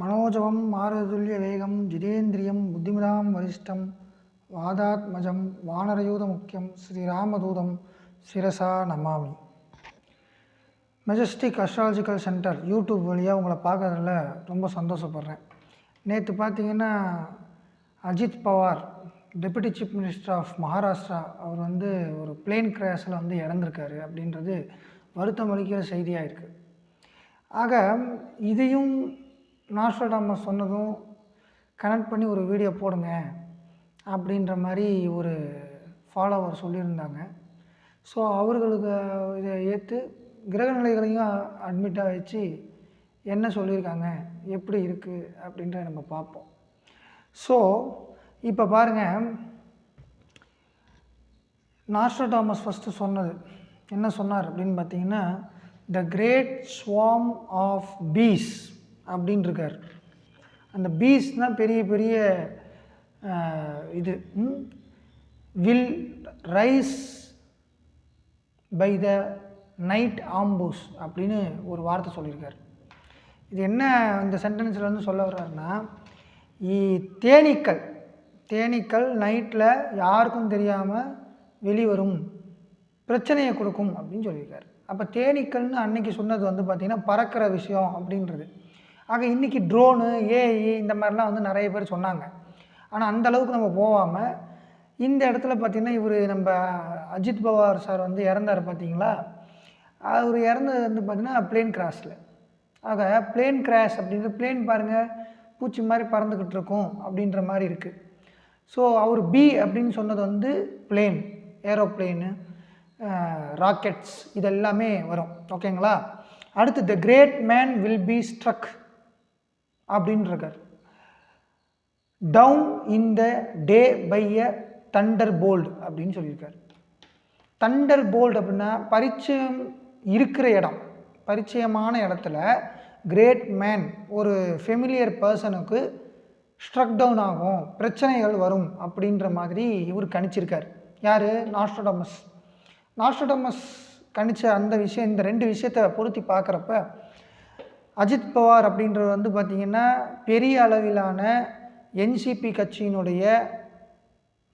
மனோஜவம் மாருதுல்ய வேகம் ஜிதேந்திரியம் புத்திமிதாம் வரிஷ்டம் வாதாத்மஜம் வானரயூத முக்கியம் ஸ்ரீராமதூதம் சிரசா நமாமி. மெஜஸ்டிக் அஸ்ட்ராலஜிக்கல் சென்டர் யூடியூப் வழியாக உங்களை பார்க்கறதுல ரொம்ப சந்தோஷப்படுறேன். நேற்று பார்த்தீங்கன்னா Ajit Pawar deputy chief minister of Maharashtra அவர் வந்து ஒரு பிளேன் கிராஷில் வந்து இறந்துருக்காரு அப்படின்றது வருத்தம் அளிக்கிற செய்தியாக இருக்குது ஆக இதையும் நாஸ்ட்ராடாமஸ் சொன்னதும் கனெக்ட் பண்ணி ஒரு வீடியோ போடுங்க அப்படின்ற மாதிரி ஒரு ஃபாலோவர் சொல்லியிருந்தாங்க. ஸோ அவர்களுக்கு இதை ஏற்று கிரகநிலைகளையும் அட்மிட்டாக வச்சு என்ன சொல்லியிருக்காங்க? எப்படி இருக்குது அப்படின்றத நம்ம பார்ப்போம். ஸோ இப்போ பாருங்கள் நாஸ்ட்ரோடாமஸ் ஃபஸ்ட்டு சொன்னது. என்ன சொன்னார் அப்படின்னு பார்த்தீங்கன்னா the great swarm of peace அப்படின்னு இருக்கார் அந்த தான் பெரிய பெரிய இது will rise by the night ambush அப்படின்னு ஒரு வார்த்தை சொல்லியிருக்கார். இது என்ன இந்த சென்டென்ஸில் வந்து சொல்ல வர்றாருன்னா இ- தேனீக்கள் தேனீக்கள் நைட்டில் யாருக்கும் தெரியாமல் வெளிவரும். பிரச்சனையை கொடுக்கும் அப்படின்னு சொல்லியிருக்காரு. அப்போ தேனீக்கள்னு அன்னைக்கு சொன்னது வந்து பார்த்திங்கன்னா பறக்கிற விஷயம் அப்படின்றது. ஆக இன்றைக்கி ட்ரோனு ஏஐ இந்த மாதிரிலாம் வந்து நிறைய பேர் சொன்னாங்க. ஆனால் அந்த அளவுக்கு நம்ம போகாமல் இந்த இடத்துல பார்த்திங்கன்னா இவர் நம்ம அஜித் பவார் சார் வந்து இறந்தார் பார்த்தீங்களா அவர் இறந்தது வந்து பார்த்திங்கன்னா பிளேன் கிராஸில் ஆக பிளேன் கிராஷ் அப்படின்றது பிளேன் பாருங்கள் பூச்சி மாதிரி பறந்துக்கிட்டு இருக்கும் அப்படின்ற மாதிரி இருக்குது ஸோ அவர் பி அப்படின்னு சொன்னது வந்து பிளேன் ஏரோப்ளேனு ராக்கெட்ஸ் இதெல்லாமே வரும். ஓகேங்களா அடுத்து the great man will be struck அப்படின்னு down in the day by a thunder bolt அப்படின்னு சொல்லியிருக்காரு. தண்டர் போல்டு அப்படின்னா பரிச்சயம் இருக்கிற இடம் பரிச்சயமான இடத்துல கிரேட் மேன் ஒரு ஃபெமிலியர் பர்சனுக்கு ஸ்ட்ரக் டவுன் ஆகும் பிரச்சனைகள் வரும் அப்படின்ற மாதிரி இவர் கணிச்சிருக்கார். யார்? நாஸ்டோடமஸ் நாஸ்டோடமஸ் கணித்த அந்த விஷயம் இந்த ரெண்டு விஷயத்தை பொருத்தி பார்க்குறப்ப அஜித் பவார் அப்படின்றது வந்து பார்த்திங்கன்னா பெரிய அளவிலான என்சிபி கட்சியினுடைய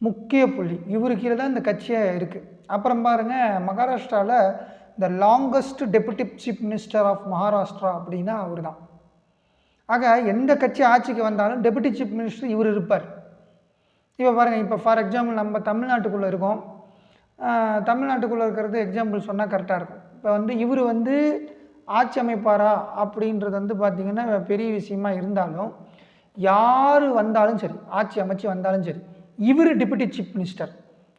முக்கிய புள்ளி. இவரு கீழே தான் இந்த கட்சியாக இருக்குது அப்புறம் பாருங்கள் மகாராஷ்டிராவில் the longest deputy chief minister of Maharashtra அப்படின்னா அவர் தான் ஆக எந்த கட்சி ஆட்சிக்கு வந்தாலும் டெபுட்டி சீஃப் மினிஸ்டர் இவர் இருப்பார். இப்போ பாருங்கள் இப்போ ஃபார் எக்ஸாம்பிள் நம்ம தமிழ்நாட்டுக்குள்ளே இருக்கோம். தமிழ்நாட்டுக்குள்ளே இருக்கிறது எக்ஸாம்பிள் சொன்னால் கரெக்டாக இருக்கும். இப்போ வந்து இவர் வந்து ஆட்சி அமைப்பாரா அப்படின்றது வந்து பார்த்திங்கன்னா பெரிய விஷயமா இருந்தாலும் யார் வந்தாலும் சரி ஆட்சி அமைச்சு வந்தாலும் சரி இவர் டிப்யூட்டி சீஃப் மினிஸ்டர்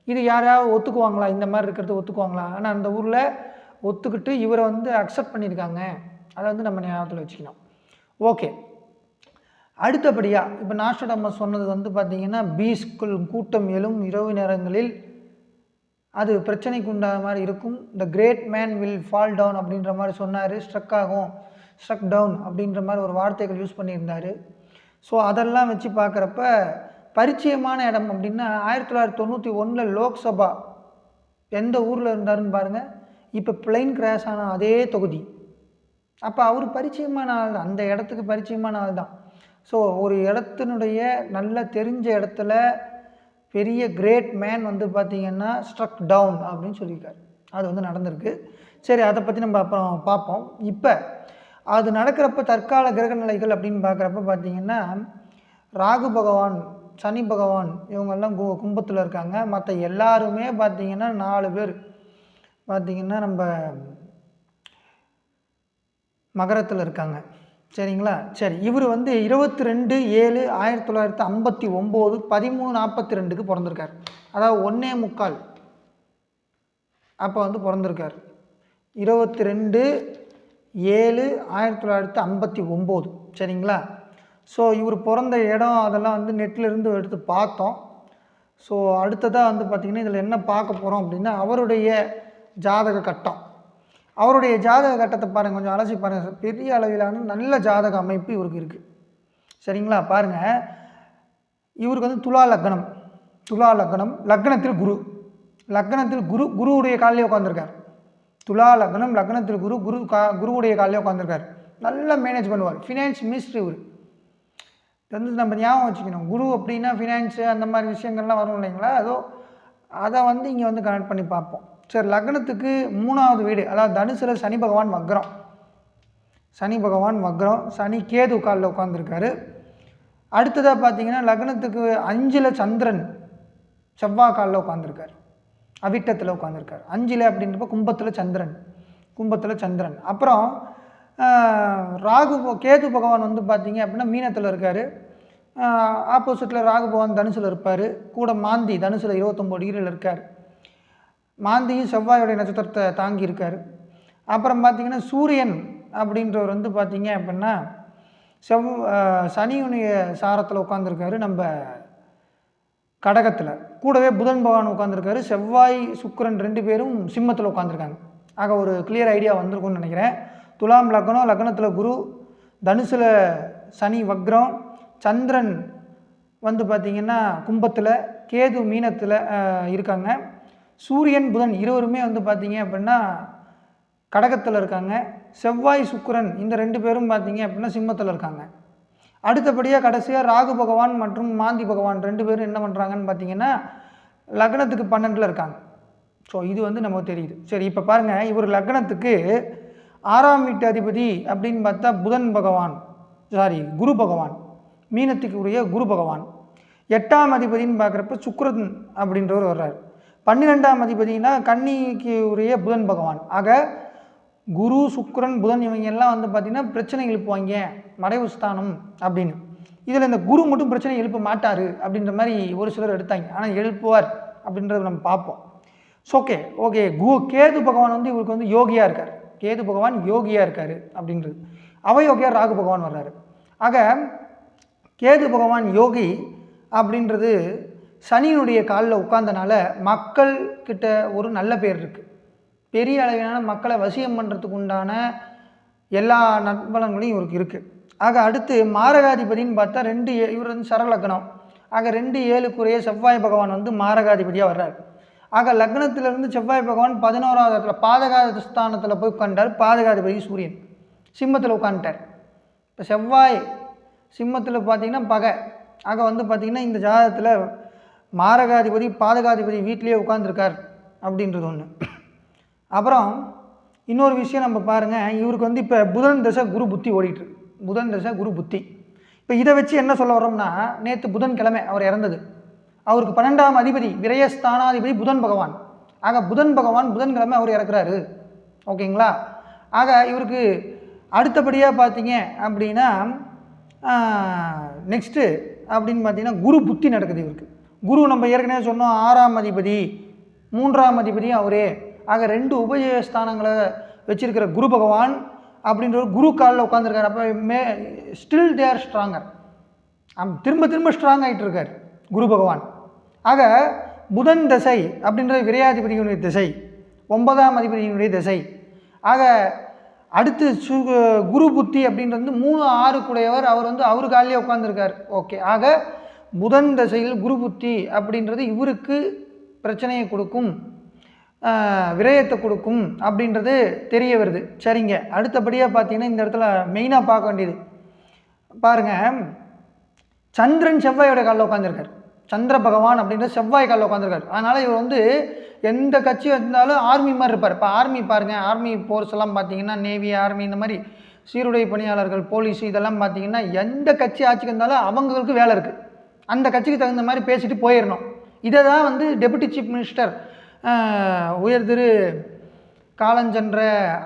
இது யாராவது ஒத்துக்குவாங்களா? இந்த மாதிரி இருக்கிறது ஒத்துக்குவாங்களா? ஆனால் அந்த ஊரில் ஒத்துக்கிட்டு இவரை வந்து அக்செப்ட் பண்ணியிருக்காங்க. அதை வந்து நம்ம ஞாபகத்தில் வச்சுக்கணும். ஓகே அடுத்தபடியாக இப்போ நாஸ்டடம்மஸ் சொன்னது வந்து பார்த்திங்கன்னா பீஸ்குள் கூட்டம் எழும் இரவு நேரங்களில் அது பிரச்சனைக்கு உண்டான மாதிரி இருக்கும். The great man will fall down அப்படின்ற மாதிரி சொன்னார். ஸ்ட்ரக் ஆகும். ஸ்ட்ரக் டவுன் அப்படின்ற மாதிரி ஒரு வார்த்தைகள் யூஸ் பண்ணியிருந்தார். ஸோ அதெல்லாம் வச்சு பார்க்குறப்ப பரிச்சயமான இடம் அப்படின்னா ஆயிரத்தி தொள்ளாயிரத்தி தொண்ணூற்றி ஒன்றில் லோக்சபா எந்த ஊரில் இருந்தாருன்னு பாருங்கள் இப்போ பிளைன் கிராஷ் ஆன அதே தொகுதி. அப்போ அவர் பரிச்சயமான ஆள் தான். அந்த இடத்துக்கு பரிச்சயமான ஆள் தான். ஸோ ஒரு இடத்தினுடைய நல்ல தெரிஞ்ச இடத்துல பெரிய கிரேட் மேன் வந்து பார்த்திங்கன்னா ஸ்ட்ரக் டவுன் அப்படின்னு சொல்லியிருக்காரு. அது வந்து நடந்திருக்கு. சரி அதை பற்றி நம்ம அப்புறம் பார்ப்போம். இப்போ அது நடக்கிறப்ப தற்கால கிரக நிலைகள் அப்படின்னு பார்க்குறப்ப பார்த்தீங்கன்னா ராகு பகவான் சனி பகவான் இவங்கெல்லாம் கு கும்பத்தில் இருக்காங்க. மற்ற எல்லாருமே பார்த்திங்கன்னா நாலு பேர். பார்த்திங்கன்னா நம்ம மகரத்தில் இருக்காங்க. சரிங்களா? சரி இவர் வந்து இருபத்தி ரெண்டு ஏழு ஆயிரத்தி தொள்ளாயிரத்தி ஐம்பத்தி ஒம்பது பதிமூணு நாற்பத்தி ரெண்டுக்கு பிறந்திருக்கார். அதாவது ஒன்றே முக்கால். அப்போ வந்து பிறந்திருக்கார். இருபத்தி ரெண்டு ஏழு ஆயிரத்தி தொள்ளாயிரத்தி ஐம்பத்தி ஒம்பது. சரிங்களா? ஸோ இவர் பிறந்த இடம் அதெல்லாம் வந்து நெட்டிலிருந்து எடுத்து பார்த்தோம். ஸோ அடுத்ததாக வந்து பார்த்திங்கன்னா இதில் என்ன பார்க்க போகிறோம் அப்படின்னா அவருடைய ஜாதக கட்டம். அவருடைய ஜாதக கட்டத்தை பாருங்கள் கொஞ்சம் அலசி பாருங்கள் பெரிய அளவிலான நல்ல ஜாதக அமைப்பு இவருக்கு இருக்குது சரிங்களா? பாருங்கள் இவருக்கு வந்து துலா லக்னம். துலா லக்னம். லக்னத்தில் குரு. லக்னத்தில் குரு குருவுடைய காலிலே உட்காந்துருக்கார் துலா லக்னம் லக்னத்தில் குரு குரு கா குருவுடைய காலிலே உட்காந்துருக்கார் நல்லா மேனேஜ் பண்ணுவார். ஃபினான்ஸ் மினிஸ்ட்ரி இவர். வந்து நம்ம ஞாபகம் வச்சுக்கணும். குரு அப்படின்னா ஃபினான்ஸு அந்த மாதிரி விஷயங்கள்லாம் வரும் இல்லைங்களா? அதோ அதை வந்து இங்கே வந்து கனெக்ட் பண்ணி பார்ப்போம். சரி லக்னத்துக்கு மூணாவது வீடு அதாவது தனுசில் சனி பகவான் வக்ரம். சனி பகவான் வக்ரம் சனி கேது காலில் உட்காந்துருக்காரு அடுத்ததாக பார்த்தீங்கன்னா லக்னத்துக்கு அஞ்சில் சந்திரன் செவ்வாய் காலில் உட்காந்துருக்காரு அவிட்டத்தில் உட்காந்துருக்கார் அஞ்சில் அப்படின்றப்ப கும்பத்தில் சந்திரன் கும்பத்தில் சந்திரன். அப்புறம் ராகு கேது பகவான் வந்து பார்த்தீங்க அப்படின்னா மீனத்தில் இருக்கார். ஆப்போசிட்டில் ராகு பகவான் தனுசில் இருப்பார். கூட மாந்தி தனுசில் இருபத்தொம்போது டிகிரியில் இருக்கார். மாந்தியும் செவ்வாயோடைய நட்சத்திரத்தை தாங்கி இருக்கார் அப்புறம் பார்த்தீங்கன்னா சூரியன் அப்படின்றவர் வந்து பார்த்தீங்க அப்படின்னா செவ் சனியுடைய சாரத்தில் உட்காந்துருக்காரு நம்ம கடகத்தில். கூடவே புதன் பகவான் உட்காந்துருக்காரு செவ்வாய் சுக்கரன் ரெண்டு பேரும் சிம்மத்தில் உட்காந்துருக்காங்க ஆக ஒரு கிளியர் ஐடியா வந்திருக்கும்னு நினைக்கிறேன். துலாம் லக்னம் லக்னத்தில் குரு தனுசில் சனி வக்ரம் சந்திரன் வந்து பார்த்திங்கன்னா கும்பத்தில் கேது மீனத்தில் இருக்காங்க. சூரியன் புதன் இருவருமே வந்து பார்த்தீங்க அப்படின்னா கடகத்தில் இருக்காங்க. செவ்வாய் சுக்கரன் இந்த ரெண்டு பேரும் பார்த்தீங்க அப்படின்னா சிம்மத்தில் இருக்காங்க. அடுத்தபடியாக கடைசியாக ராகு பகவான் மற்றும் மாந்தி பகவான் ரெண்டு பேரும் என்ன பண்ணுறாங்கன்னு பார்த்தீங்கன்னா லக்னத்துக்கு பன்னெண்டில் இருக்காங்க. ஸோ இது வந்து நமக்கு தெரியுது. சரி இப்போ பாருங்கள் இவர் லக்னத்துக்கு ஆறாம் வீட்டு அதிபதி அப்படின்னு பார்த்தா புதன் பகவான். சாரி குரு பகவான். மீனத்துக்கு உரிய குரு பகவான். எட்டாம் அதிபதின்னு பார்க்குறப்ப சுக்ரன் அப்படின்றவர் வர்றார். பன்னிரெண்டாம் அதிபதினா கன்னிக்கு உரிய புதன் பகவான். ஆக குரு சுக்கரன் புதன் இவங்க எல்லாம் வந்து பார்த்திங்கன்னா பிரச்சனை எழுப்புவாங்க. மறைவு ஸ்தானம் அப்படின்னு. இதில் இந்த குரு மட்டும் பிரச்சனை எழுப்ப மாட்டார் அப்படின்ற மாதிரி ஒரு சிலர் எடுத்தாங்க. ஆனால் எழுப்புவார் அப்படின்றத நம்ம பார்ப்போம். ஸோ ஓகே ஓகே கு கேது பகவான் வந்து இவருக்கு வந்து யோகியாக இருக்கார். கேது பகவான் யோகியாக இருக்கார் அப்படின்றது. அவயோகியார் ராகு பகவான் வர்றாரு. ஆக கேது பகவான் யோகி அப்படின்றது சனியினுடைய காலில் உட்கார்ந்தனால மக்கள் கிட்ட ஒரு நல்ல பேர் இருக்குது பெரிய அளவிலான மக்களை வசியம் பண்ணுறதுக்கு உண்டான எல்லா நற்பலன்களையும் இவருக்கு இருக்குது ஆக அடுத்து மாரகாதிபதின்னு பார்த்தா ரெண்டு ஏ- இவர் வந்து சரலக்கணம் ஆக ரெண்டு ஏழுக்குரிய செவ்வாய் பகவான் வந்து மாரகாதிபதியாக வர்றார். ஆக லக்னத்திலிருந்து செவ்வாய் பகவான் பதினோராவது இடத்துல பாதகாத ஸ்தானத்தில் போய் உட்காண்டார் பாதகாதிபதி சூரியன் சிம்மத்தில் உட்காந்துட்டார் இப்போ செவ்வாய் சிம்மத்தில் பார்த்தீங்கன்னா பகை. ஆக வந்து பார்த்திங்கன்னா இந்த ஜாதகத்தில் மாரகாதிபதி பாதகாதிபதி வீட்டிலேயே உட்காந்துருக்கார் அப்படின்றது ஒன்று அப்புறம் இன்னொரு விஷயம் நம்ம பாருங்கள் இவருக்கு வந்து இப்போ புதன் தசை குரு புத்தி ஓடிட்டு புதன் தசை குரு புத்தி. இப்போ இதை வச்சு என்ன சொல்ல வரோம்னா நேற்று புதன்கிழமை அவர் இறந்தது. அவருக்கு பன்னெண்டாம் அதிபதி விரயஸ்தானாதிபதி புதன் பகவான். ஆக புதன் பகவான் புதன்கிழமை அவர் இறக்குறாரு. ஓகேங்களா? ஆக இவருக்கு அடுத்தபடியாக பார்த்தீங்க அப்படின்னா நெக்ஸ்ட்டு அப்படின்னு பார்த்தீங்கன்னா குரு புத்தி நடக்குது இவருக்கு. குரு நம்ம ஏற்கனவே சொன்னோம் ஆறாம் அதிபதி மூன்றாம் அதிபதியும் அவரே. ஆக ரெண்டு உபஜய ஸ்தானங்களை வச்சிருக்கிற குரு பகவான் அப்படின்ற ஒரு குரு காலில் உட்காந்துருக்காரு அப்போ மே ஸ்டில் தேர் ஸ்ட்ராங்கர் திரும்ப திரும்ப ஸ்ட்ராங் ஆகிட்டு இருக்கார் குரு பகவான். ஆக புதன் திசை அப்படின்றது விரையாதிபதியினுடைய திசை ஒன்பதாம் அதிபதியினுடைய திசை. ஆக அடுத்து சு குரு புத்தி அப்படின்றது வந்து மூணு ஆறுக்குடையவர் அவர் வந்து அவர் காலிலே உட்காந்துருக்கார் ஓகே ஆக புதன் தசையில் குரு புத்தி அப்படின்றது இவருக்கு பிரச்சனையை கொடுக்கும் விரயத்தை கொடுக்கும் அப்படின்றது தெரிய வருது. சரிங்க. அடுத்தபடியாக பார்த்தீங்கன்னா இந்த இடத்துல மெயினாக பார்க்க வேண்டியது. பாருங்கள் சந்திரன் செவ்வாயோட காலில் உட்காந்துருக்கார் சந்திர பகவான் அப்படின்ற செவ்வாய் காலில் உட்காந்துருக்காரு அதனால் இவர் வந்து எந்த கட்சி வந்தாலும் ஆர்மி மாதிரி இருப்பார். இப்போ ஆர்மி பாருங்கள் ஆர்மி போர்ஸ் எல்லாம் பார்த்தீங்கன்னா நேவி ஆர்மி இந்த மாதிரி சீருடை பணியாளர்கள் போலீஸ் இதெல்லாம் பார்த்தீங்கன்னா எந்த கட்சி ஆட்சிக்கு இருந்தாலும் அவங்களுக்கு வேலை இருக்குது அந்த கட்சிக்கு தகுந்த மாதிரி பேசிட்டு போயிடணும் இதை தான் வந்து டெபுட்டி சீஃப் மினிஸ்டர் உயர் திரு காலஞ்சென்ற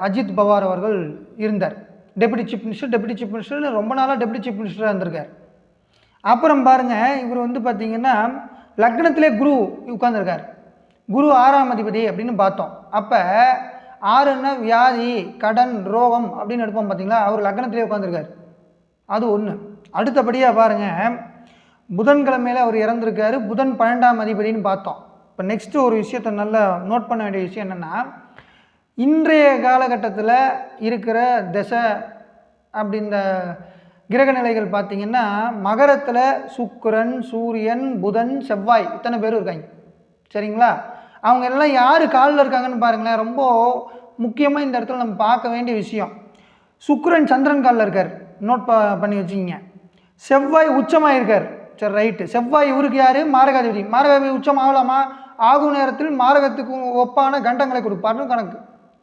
அஜித் பவார் அவர்கள் இருந்தார். Deputy chief minister deputy chief minister ரொம்ப நாளாக டெபுட்டி சீஃப் மினிஸ்டராக இருந்திருக்கார். அப்புறம் பாருங்க இவர் வந்து பார்த்தீங்கன்னா லக்னத்திலே குரு உட்கார்ந்திருக்கார். குரு ஆறாம் அதிபதி அப்படின்னு பார்த்தோம். அப்போ ஆறுன்னா வியாதி கடன் ரோகம் அப்படின்னு எடுப்போம் பார்த்தீங்களா அவர் லக்னத்திலே உட்காந்துருக்கார் அது ஒன்று அடுத்தபடியாக பாருங்கள் புதன்கிழமையில் அவர் இறந்துருக்காரு. புதன் பன்னெண்டாம் அதிபதின்னு பார்த்தோம். இப்போ நெக்ஸ்ட்டு ஒரு விஷயத்தை நல்லா நோட் பண்ண வேண்டிய விஷயம் என்னென்னா இன்றைய காலகட்டத்தில் இருக்கிற தசை அப்படி இந்த கிரக நிலைகள் பார்த்தீங்கன்னா மகரத்தில் சுக்கரன் சூரியன் புதன் செவ்வாய் இத்தனை பேர் இருக்காங்க. சரிங்களா? அவங்க எல்லாம் யார் காலில் இருக்காங்கன்னு பாருங்களேன். ரொம்ப முக்கியமாக இந்த இடத்துல நம்ம பார்க்க வேண்டிய விஷயம். சுக்கரன் சந்திரன் காலில் இருக்கார். நோட் ப பண்ணி வச்சுக்கிங்க. செவ்வாய் உச்சமாக இருக்கார் சரி ரைட்டு செவ்வாய் இவருக்கு யார்? மாரகாதிபதி. மாரகாதிபதி உச்சம் ஆகலாமா? ஆகும் நேரத்தில் மாரகத்துக்கு ஒப்பான கண்டங்களை கொடுப்பார்னு கணக்கு.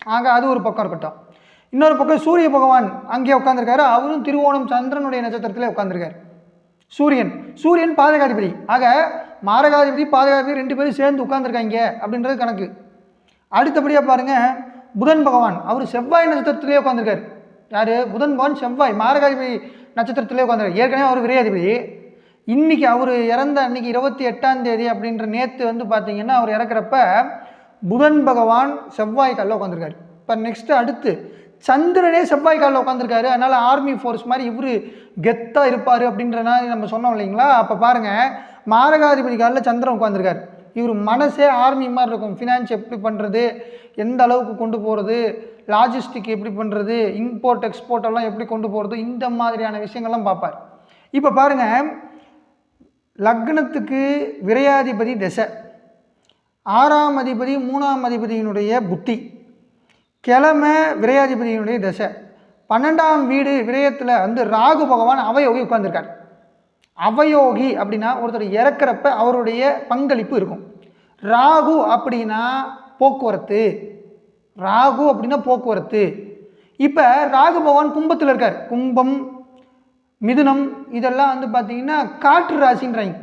ஆக அது ஒரு பக்கம் இருக்கட்டும். இன்னொரு பக்கம் சூரிய பகவான் அங்கேயே உட்காந்துருக்காரு அவரும் திருவோணம் சந்திரனுடைய நட்சத்திரத்திலே உட்காந்துருக்காரு சூரியன். சூரியன் பாதகாதிபதி. ஆக மாரகாதிபதி பாதகாதிபதி ரெண்டு பேரும் சேர்ந்து உட்காந்துருக்காங்க அப்படின்றது கணக்கு. அடுத்தபடியாக பாருங்க புதன் பகவான். அவர் செவ்வாய் நட்சத்திரத்திலே உட்காந்துருக்காரு யார்? புதன் பகவான் செவ்வாய். மாரகாதிபதி நட்சத்திரத்திலே உட்காந்துருக்காரு ஏற்கனவே அவர் விரையாதிபதி. இன்னைக்கு அவர் இறந்த அன்றைக்கி இருபத்தி எட்டாம் தேதி அப்படின்ற நேற்று வந்து பார்த்தீங்கன்னா அவர் இறக்குறப்ப புதன் பகவான் செவ்வாய் காலில் உட்காந்துருக்காரு இப்போ நெக்ஸ்ட்டு அடுத்து சந்திரனே செவ்வாய் காலில் உட்காந்துருக்காரு அதனால் ஆர்மி ஃபோர்ஸ் மாதிரி இவர் கெத்தாக இருப்பார் அப்படின்றனால நம்ம சொன்னோம் இல்லைங்களா? அப்போ பாருங்கள் மாரகாதிபதி காலில் சந்திரன் உட்காந்துருக்காரு இவர் மனசே ஆர்மி மாதிரி இருக்கும். ஃபினான்ஸ் எப்படி பண்ணுறது எந்த அளவுக்கு கொண்டு போகிறது லாஜிஸ்டிக் எப்படி பண்ணுறது இம்போர்ட் எக்ஸ்போர்ட் எல்லாம் எப்படி கொண்டு போகிறது இந்த மாதிரியான விஷயங்கள்லாம் பார்ப்பார். இப்போ பாருங்கள் லக்னத்துக்கு விரையாதிபதி திசை. ஆறாம் அதிபதி மூணாம் அதிபதியினுடைய புத்தி. கிழமை விரையாதிபதியினுடைய திசை. பன்னெண்டாம் வீடு விரயத்தில் வந்து ராகு பகவான் அவயோகி உட்காந்துருக்கார் அவயோகி அப்படின்னா ஒருத்தர் இறக்குறப்ப அவருடைய பங்களிப்பு இருக்கும். ராகு அப்படின்னா போக்குவரத்து. ராகு அப்படின்னா போக்குவரத்து. இப்போ ராகு பகவான் கும்பத்தில் இருக்கார். கும்பம் மிதுனம் இதெல்லாம் வந்து பார்த்தீங்கன்னா காற்று ராசின்றாங்க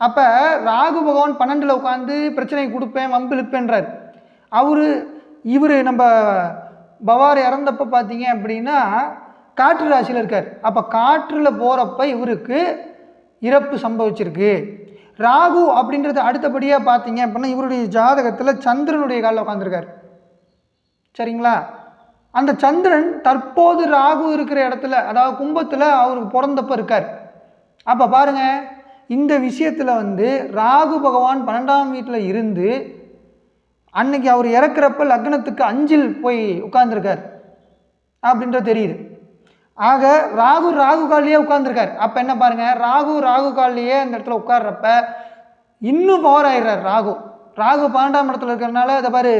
அப்போ ராகு பகவான் பன்னெண்டில் உட்காந்து பிரச்சனை கொடுப்பேன் வம்பு இழுப்பேன்றார். அவர் இவர் நம்ம பவார் இறந்தப்போ பார்த்தீங்க அப்படின்னா காற்று ராசியில் இருக்கார். அப்போ காற்றில் போகிறப்ப இவருக்கு இறப்பு சம்பவிச்சிருக்கு. ராகு அப்படின்றது அடுத்தபடியாக பார்த்தீங்க அப்படின்னா இவருடைய ஜாதகத்தில் சந்திரனுடைய காலில் உட்காந்துருக்கார் சரிங்களா? அந்த சந்திரன் தற்போது ராகு இருக்கிற இடத்துல அதாவது கும்பத்தில் அவருக்கு பிறந்தப்ப இருக்கார். அப்போ பாருங்க இந்த விஷயத்தில் வந்து ராகு பகவான் பன்னெண்டாம் வீட்டில் இருந்து அன்னைக்கு அவர் இறக்குறப்ப லக்னத்துக்கு அஞ்சில் போய் உட்கார்ந்துருக்கார். அப்படின்றது தெரியுது. ஆக ராகு ராகு காலிலேயே உட்கார்ந்துருக்கார். அப்போ என்ன பாருங்க ராகு ராகு காலிலேயே அந்த இடத்துல உட்கார்றப்ப இன்னும் பவர் ஆயிடுறார் ராகு. ராகு பன்னெண்டாம் இடத்துல இருக்கிறனால அதை பாரு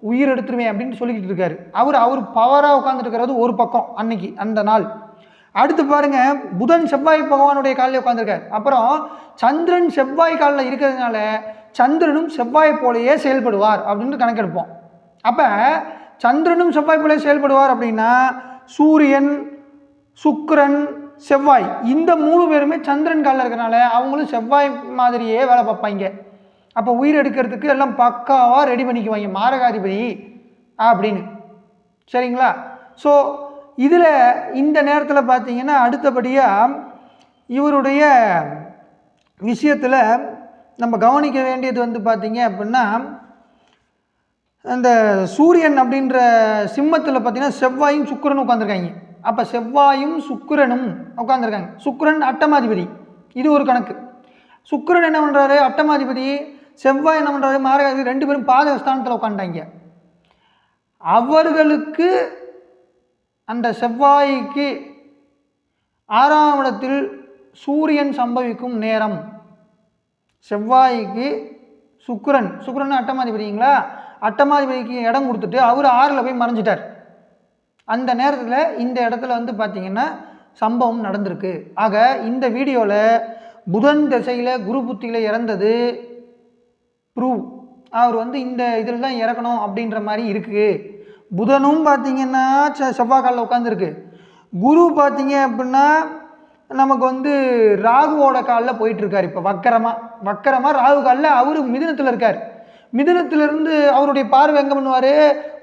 உயிர் எடுத்துருவேன் அப்படின்னு சொல்லிக்கிட்டு இருக்காரு. அவர் அவர் பவராக உட்காந்துருக்கிறது ஒரு பக்கம் அன்னைக்கு அந்த நாள். அடுத்து பாருங்க புதன் செவ்வாய் பகவானுடைய காலில் உட்காந்துருக்காரு அப்புறம் சந்திரன் செவ்வாய் காலில் இருக்கிறதுனால சந்திரனும் செவ்வாய் போலேயே செயல்படுவார் அப்படின்னு கணக்கெடுப்போம். அப்போ சந்திரனும் செவ்வாய் போலே செயல்படுவார் அப்படின்னா சூரியன் சுக்கரன் செவ்வாய் இந்த மூணு பேருமே சந்திரன் காலில் இருக்கிறனால அவங்களும் செவ்வாய் மாதிரியே வேலை பார்ப்பாங்க. அப்போ உயிர் எடுக்கிறதுக்கு எல்லாம் பக்காவாக ரெடி பண்ணிக்குவாங்க மாரகாதிபதி அப்படின்னு. சரிங்களா? ஸோ இதில் இந்த நேரத்தில் பார்த்தீங்கன்னா அடுத்தபடியாக இவருடைய விஷயத்தில் நம்ம கவனிக்க வேண்டியது வந்து பார்த்தீங்க அப்படின்னா அந்த சூரியன் அப்படின்ற சிம்மத்தில் பார்த்தீங்கன்னா செவ்வாயும் சுக்கிரனும் உட்காந்துருக்காங்க அப்போ செவ்வாயும் சுக்கிரனும் உட்காந்துருக்காங்க சுக்கிரன் அட்டமாதிபதி. இது ஒரு கணக்கு. சுக்கரன் என்ன பண்ணுறாரு அட்டமாதிபதி செவ்வாய் என்ன பண்ணுறாரு மாரகாசி ரெண்டு பேரும் பாதக ஸ்தானத்தில் உட்காண்டாங்க அவர்களுக்கு அந்த செவ்வாய்க்கு ஆறாம் இடத்தில் சூரியன் சம்பவிக்கும் நேரம். செவ்வாய்க்கு சுக்கரன். சுக்கரன் அட்டமாதிபதிங்களா? அட்டமாதிபதிக்கு இடம் கொடுத்துட்டு அவர் ஆறில் போய் மறைஞ்சிட்டார். அந்த நேரத்தில் இந்த இடத்துல வந்து பார்த்திங்கன்னா சம்பவம் நடந்திருக்கு. ஆக இந்த வீடியோவில் புதன் திசையில் குரு புத்தியில் இறந்தது ப்ரூவ் அவர் வந்து இந்த இதில் தான் இறக்கணும் அப்படின்ற மாதிரி இருக்குது புதனும் பார்த்தீங்கன்னா செ- செவ்வாய்க்காலில் உட்காந்துருக்கு குரு பார்த்தீங்க அப்படின்னா நமக்கு வந்து ராகுவோட காலில் போயிட்டுருக்கார் இப்போ வக்கரமாக வக்கரமாக ராகு காலில் அவர் மிதினத்தில் இருக்கார். மிதுனத்திலிருந்து அவருடைய பார்வை எங்கே பண்ணுவார்?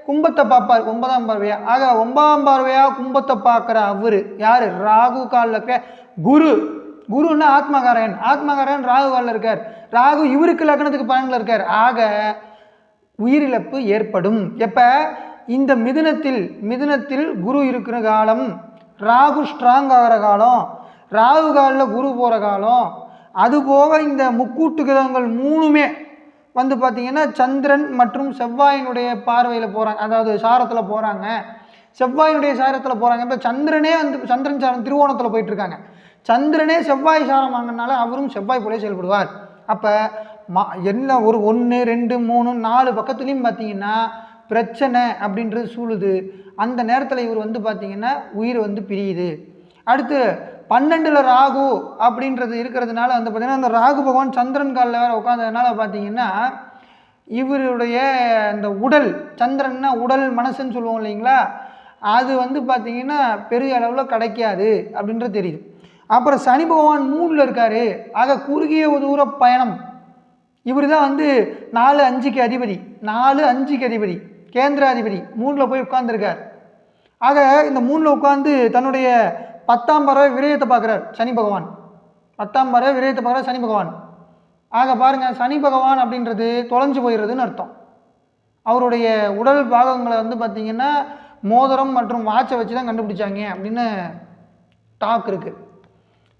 கும்பத்தை பார்ப்பார் ஒன்பதாம் பார்வையா? ஆக ஒன்பதாம் பார்வையாக கும்பத்தை பார்க்குற அவர். யார்? ராகு காலில் இருக்க குரு. குருன்னா ஆத்மகாரகன் ஆத்மகாரகன் ராகு காலில் இருக்கார். ராகு இவருக்கு லக்னத்துக்கு பன்னெண்டில் இருக்கார். ஆக உயிரிழப்பு ஏற்படும். எப்போ? இந்த மிதுனத்தில் மிதுனத்தில் குரு இருக்கிற காலம் ராகு ஸ்ட்ராங் ஆகிற காலம் ராகு காலில் குரு போகிற காலம். அதுபோக இந்த முக்கூட்டு கிரகங்கள் மூணுமே வந்து பார்த்திங்கன்னா சந்திரன் மற்றும் செவ்வாயினுடைய பார்வையில் போகிறாங்க அதாவது சாரத்தில் போகிறாங்க செவ்வாயினுடைய சாரத்தில் போகிறாங்க இப்போ சந்திரனே வந்து சந்திரன் சாரம் திருவோணத்தில் போயிட்டுருக்காங்க சந்திரனே செவ்வாய் சாரம் வாங்கினால அவரும் செவ்வாய் போலே செயல்படுவார். அப்போ மா என்ன ஒரு ஒன்று ரெண்டு மூணு நாலு பக்கத்துலேயும் பார்த்தீங்கன்னா பிரச்சனை அப்படின்றது சூழுது. அந்த நேரத்தில் இவர் வந்து பார்த்தீங்கன்னா உயிர் வந்து பிரியுது. அடுத்து பன்னெண்டில் ராகு அப்படின்றது இருக்கிறதுனால வந்து பார்த்திங்கன்னா அந்த ராகு பகவான் சந்திரன் காலில் வேறு உட்காந்ததுனால பார்த்தீங்கன்னா இவருடைய இந்த உடல் சந்திரன்னா உடல் மனசுன்னு சொல்லுவோம் இல்லைங்களா? அது வந்து பார்த்திங்கன்னா பெரிய அளவில் கிடைக்காது அப்படின்றது தெரியுது. அப்புறம் சனி பகவான் மூணில் இருக்கார். ஆக குறுகிய தூர பயணம். இவர் தான் வந்து நாலு அஞ்சுக்கு அதிபதி. நாலு அஞ்சுக்கு அதிபதி. கேந்திராதிபதி. மூணில் போய் உட்கார்ந்துருக்கார். ஆக இந்த மூணில் உட்காந்து தன்னுடைய பத்தாம் பறவை விரயத்தை பார்க்குறார் சனி பகவான். பத்தாம் பறவை விரயத்தை பார்க்குறார் சனி பகவான். ஆக பாருங்கள் சனி பகவான் அப்படின்றது தொலைஞ்சு போயிடுறதுன்னு அர்த்தம். அவருடைய உடல் பாகங்களை வந்து பார்த்திங்கன்னா மோதிரம் மற்றும் வாட்சை வச்சு தான் கண்டுபிடிச்சாங்க அப்படின்னு டாக் இருக்குது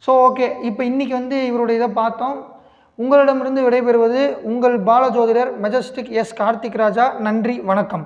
ஸோ ஓகே இப்போ இன்றைக்கி வந்து இவருடைய இதை பார்த்தோம். உங்களிடமிருந்து விடைபெறுவது உங்கள் பாலஜோதிடர் மெஜஸ்டிக் எஸ் கார்த்திக் ராஜா. நன்றி வணக்கம்.